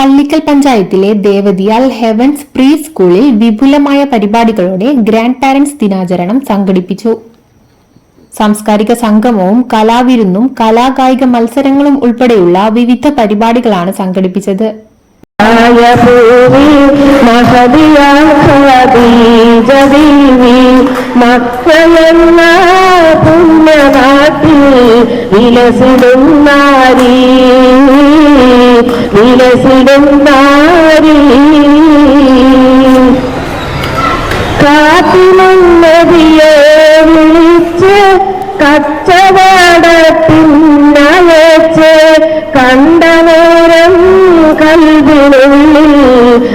പള്ളിക്കൽ പഞ്ചായത്തിലെ Devathiyal heavens pre സ്കൂളിൽ വിപുലമായ പരിപാടികളോടെ ഗ്രാൻഡ് പാരന്റ്സ് ദിനാചരണം സംഘടിപ്പിച്ചു. സാംസ്കാരിക സംഗമവും കലാവിരുന്നും കലാകായിക മത്സരങ്ങളും ഉൾപ്പെടെയുള്ള വിവിധ പരിപാടികളാണ് സംഘടിപ്പിച്ചത്. ആയ മക്കളെന്ന പുണ്യനാട്ടിൽ വിലസിടും നാരി. വിലസിടും നാരി. കാത്തിനൊന്നതിയെ വിളിച്ച് കച്ചവടത്തിനയച്ച് കണ്ട നേരം കൽവിനുള്ളിൽ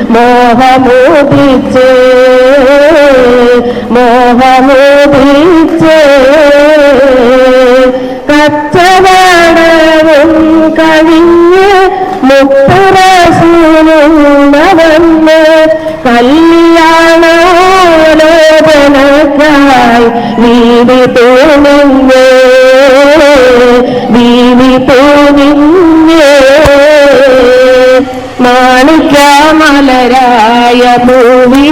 മോഹമോദിച്ച് മോഹമോദിച്ച് കച്ചവടവും കഴിഞ്ഞ് മുപ്പുറസൂനുണ്ടവന്ന് കല്യാണോലോചനക്കായി വീതി തോന്നുന്നേ വീതി തോന്നുന്നേ. മാണിക്യമലരായ ഭൂമി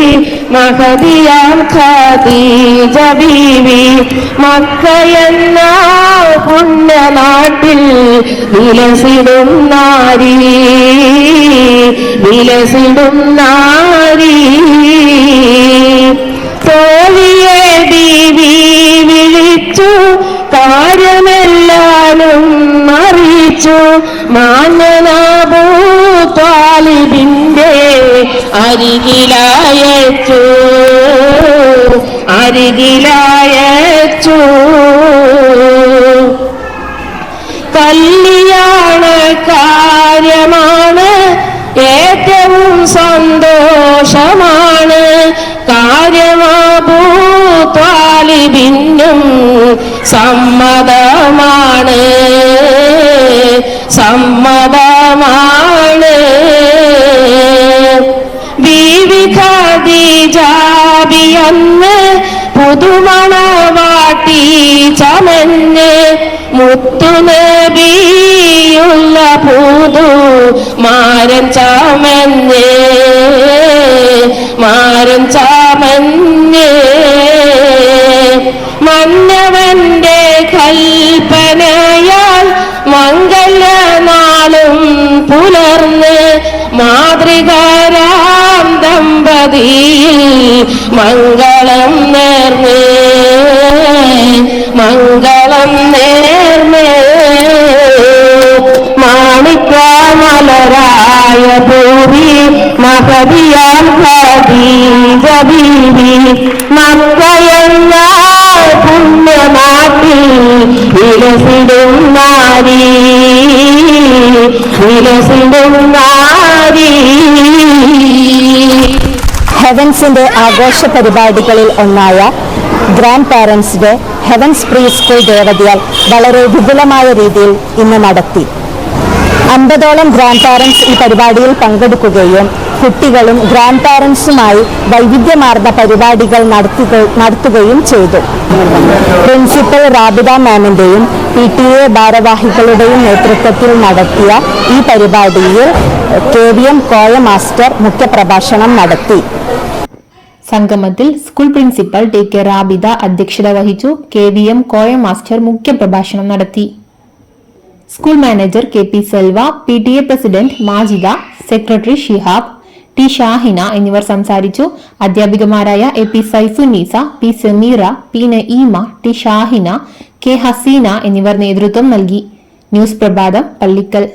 മഹതിയാം ഖദീജ ബീവി. മക്കയെന്ന പുണ്യനാട്ടിൽ വിലസിടും നാരി. വിലസിടും നാരി. അരികിലായച്ചു കല്യാണ കാര്യമാണ് ഏറ്റവും സന്തോഷമാണ്. കാര്യമാബൂ ഭിന്നും സമ്മതമാണ്. സമ്മതമാണ് പുതുമണവാട്ടി ചമഞ്ഞ് മുത്തുനബിയുള്ള പൂതു മാരൻ ചമഞ്ഞ് മാരൻ ചമഞ്ഞ്. മന്നവന്റെ കൽപ്പനയാൽ മംഗലനാളും പുലർന്ന് ദമ്പതിയിൽ മംഗളം നേർമേ മംഗളം നേർമേ മാണിക്കാമലരായ ഭൂമി മഹതിയാൽ ബീവി മക്കയെന്ന പുണ്യമാക്കി വിലസിടും നാരി വിലസിടും നാരി ഹെവൻസിന്റെ ആഘോഷ പരിപാടികളിൽ ഒന്നായ grandparents day Heavens preschool ദേവതയാൽ വളരെ വിപുലമായ രീതിയിൽ ഇന്ന് നടത്തി. അമ്പതോളം ഗ്രാൻഡ് പാരൻസ് ഈ പരിപാടിയിൽ പങ്കെടുക്കുകയും കുട്ടികളും ഗ്രാൻഡ് പാരൻസുമായി വൈവിധ്യമാർന്ന പരിപാടികൾ നടത്തുകയും ചെയ്തു. പ്രിൻസിപ്പൽ റാബിദ മാമിന്റെയും പി ടി എ ഭാരവാഹികളുടെയും നേതൃത്വത്തിൽ നടത്തിയ ഈ പരിപാടിയിൽ K V M Koya master മുഖ്യപ്രഭാഷണം നടത്തി. സംഗമത്തിൽ school principal T K Rabida അധ്യക്ഷത വഹിച്ചു. K V M Koya master മുഖ്യപ്രഭാഷണം നടത്തി. School manager K P Selva P T A president Majida secretary Shihab T Shahina എന്നിവർ സംസാരിച്ചു. അധ്യാപികമാരായ A P Saifunisa P Sameera P Naeema T Shahina K Haseena എന്നിവർ നേതൃത്വം നൽകി. News പ്രഭാതം പള്ളിക്കൽ.